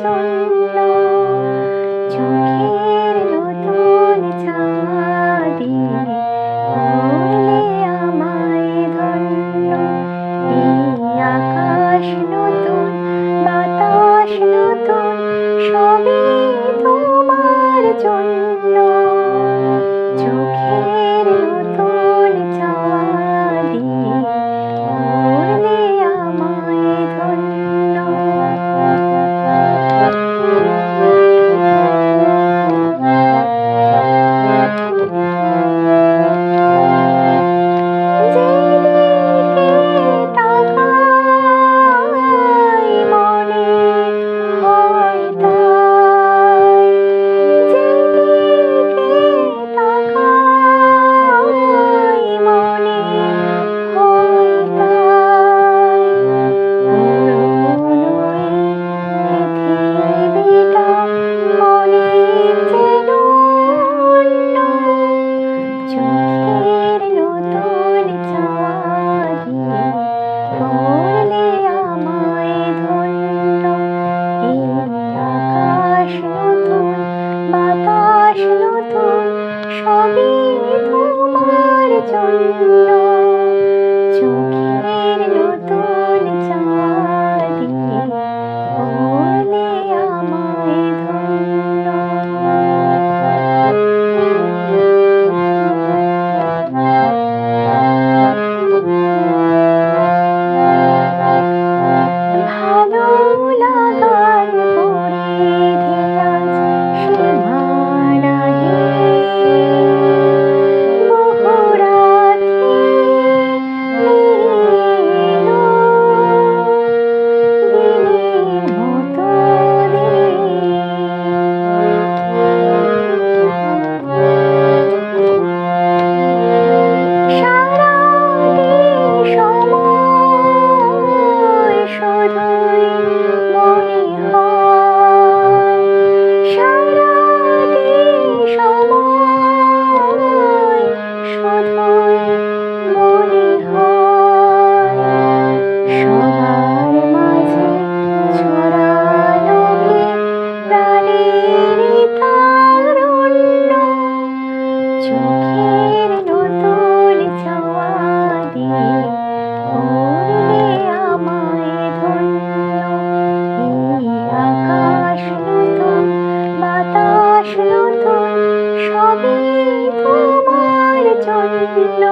জন্য চোখের নতুন ছাদি করলে আমায় ধন্য। এই আকাশ নতুন, বাতাস নতুন, সবই তোমার জন্য। চোখের চোখের নতুন চাওয়া দিয়ে করলে আমায় সবই তোমার জন্য চোখের নতুন চাওয়া দিয়ে করলে আমায় সবই তোমার জন্য।